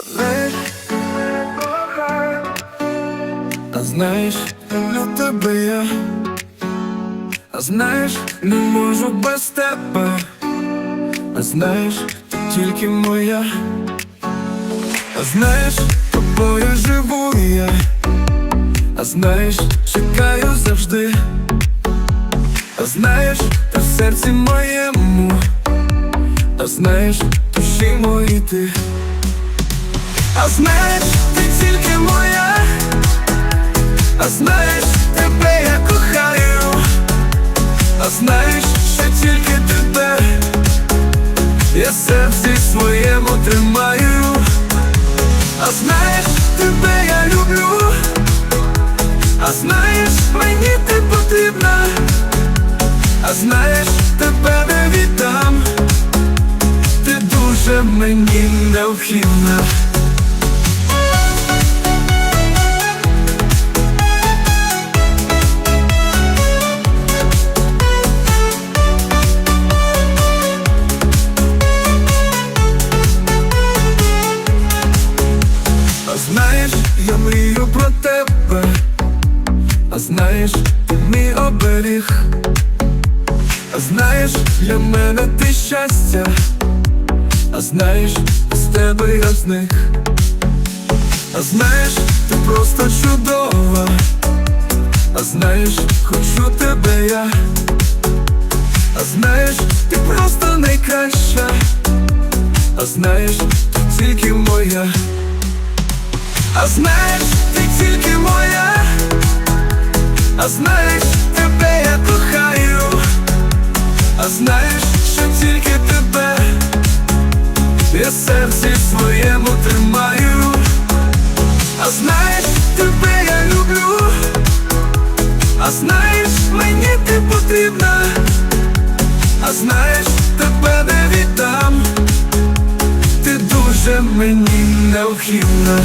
Знаєш, а знаєш, люблю тебе я, а знаєш, не можу без тебе, а знаєш, ти тільки моя, а знаєш, тобою живу я, а знаєш, чекаю завжди, а знаєш, ти в серці моєму, а знаєш, душі мої ти. А знаєш, ти тільки моя, а знаєш, тебе я кохаю, а знаєш, що тільки тебе. Я серці своєму тримаю, а знаєш, тебе я люблю, а знаєш, мені ти потрібна, а знаєш, тебе не віддам, ти дуже мені необхідна. Я мрію про тебе, а знаєш, ти мій оберіг, а знаєш, для мене ти щастя, а знаєш, з тебе я з них, а знаєш, ти просто чудова, а знаєш, хочу тебе я, а знаєш, ти просто найкраща, а знаєш, ти тільки моя. А знаєш, ти тільки моя, а знаєш, тебе я кохаю, а знаєш, що тільки тебе я серці своєму тримаю, а знаєш, тебе я люблю, а знаєш, мені ти потрібна, а знаєш, тебе не віддам, ти дуже мені необхідна.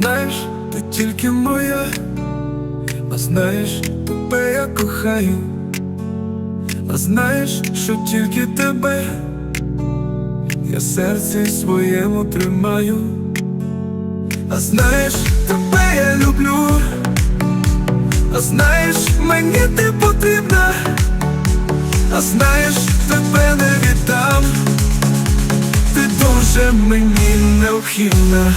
Знаєш, ти тільки моя, а знаєш, тебе я кохаю, а знаєш, що тільки тебе. Я серці своєму тримаю, а знаєш, тебе я люблю, а знаєш, мені ти потрібна, а знаєш, тебе не віддам, ти дуже мені необхідна.